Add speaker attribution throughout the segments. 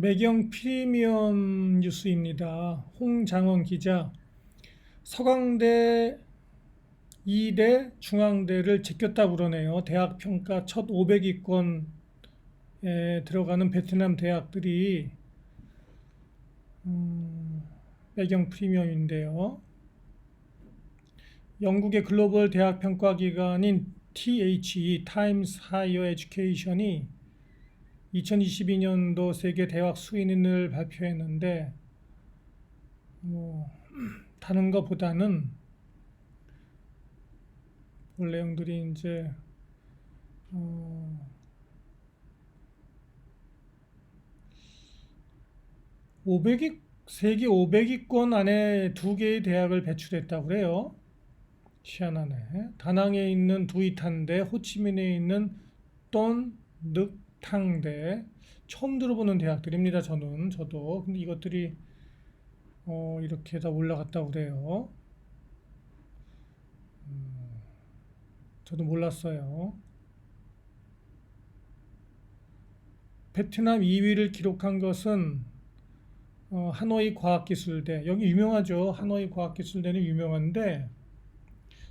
Speaker 1: 매경 프리미엄 뉴스입니다. 홍장원 기자. 서강대, 이대, 중앙대를 제꼈다 그러네요. 대학 평가 첫 500위권에 들어가는 베트남 대학들이 음, 매경 프리미엄인데요. 영국의 글로벌 대학 평가 기관인 THE Times Higher Education이 2022년도 세계 대학 수인을 발표했는데 뭐 다른 것보다는 볼 내용들이 이제 어, 500위 세계 500위권 안에 두 개의 대학을 배출했다고 그래요. 희한하네. 다낭에 있는 두이탄대, 호치민에 있는 돈 늑 탕대. 처음 들어보는 대학들입니다. 저는 저도. 근데 이것들이 어, 이렇게 다 올라갔다고 그래요. 음, 저도 몰랐어요. 베트남 2위를 기록한 것은 어, 하노이 과학기술대. 여기 유명하죠. 하노이 과학기술대는 유명한데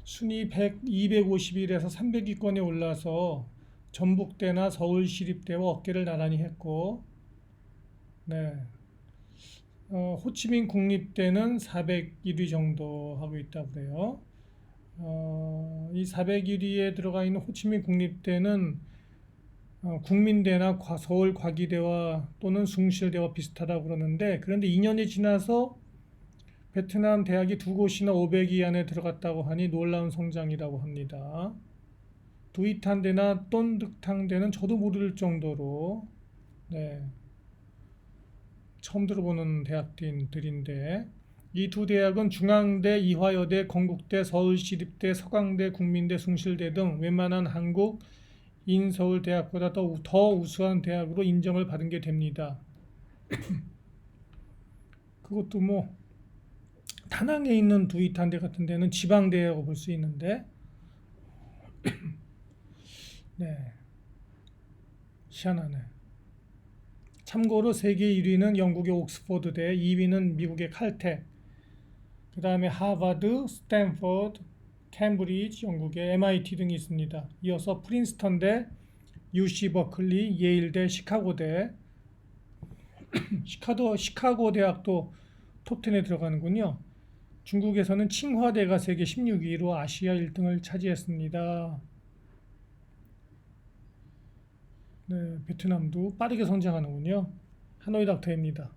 Speaker 1: 순위 100, 251에서 300위권에 올라서 전북대나 서울시립대와 어깨를 나란히 했고, 네. 어, 호치민 국립대는 401위 정도 하고 있다고 그래요. 어, 이 401위에 들어가 있는 호치민 국립대는 어, 국민대나 과- 서울 과기대와 또는 숭실대와 비슷하다고 그러는데 그런데 2년이 지나서 베트남 대학이 두 곳이나 500위 안에 들어갔다고 하니 놀라운 성장이라고 합니다. 두이탄대나 똠득탕대는 저도 모를 정도로 네, 처음 들어보는 대학들인데 이 두 대학은 중앙대, 이화여대, 건국대, 서울시립대, 서강대, 국민대, 숭실대 등 웬만한 한국 인서울 대학보다 더, 우- 더 우수한 대학으로 인정을 받은 게 됩니다. 그것도 뭐 다낭에 있는 두이탄대 같은 데는 지방대라고 볼 수 있는데 네 희한하네. 참고로 세계 1위는 영국의 옥스퍼드대, 2위는 미국의 칼텍, 그 다음에 하버드, 스탠퍼드, 캠브리지, 영국의 MIT 등이 있습니다. 이어서 프린스턴대, UC 버클리, 예일대, 시카고대, 시카도 시카고 대학도 톱10에 들어가는군요. 중국에서는 칭화대가 세계 16위로 아시아 1등을 차지했습니다. 네, 베트남도 빠르게 성장하는군요. 하노이 닥터입니다.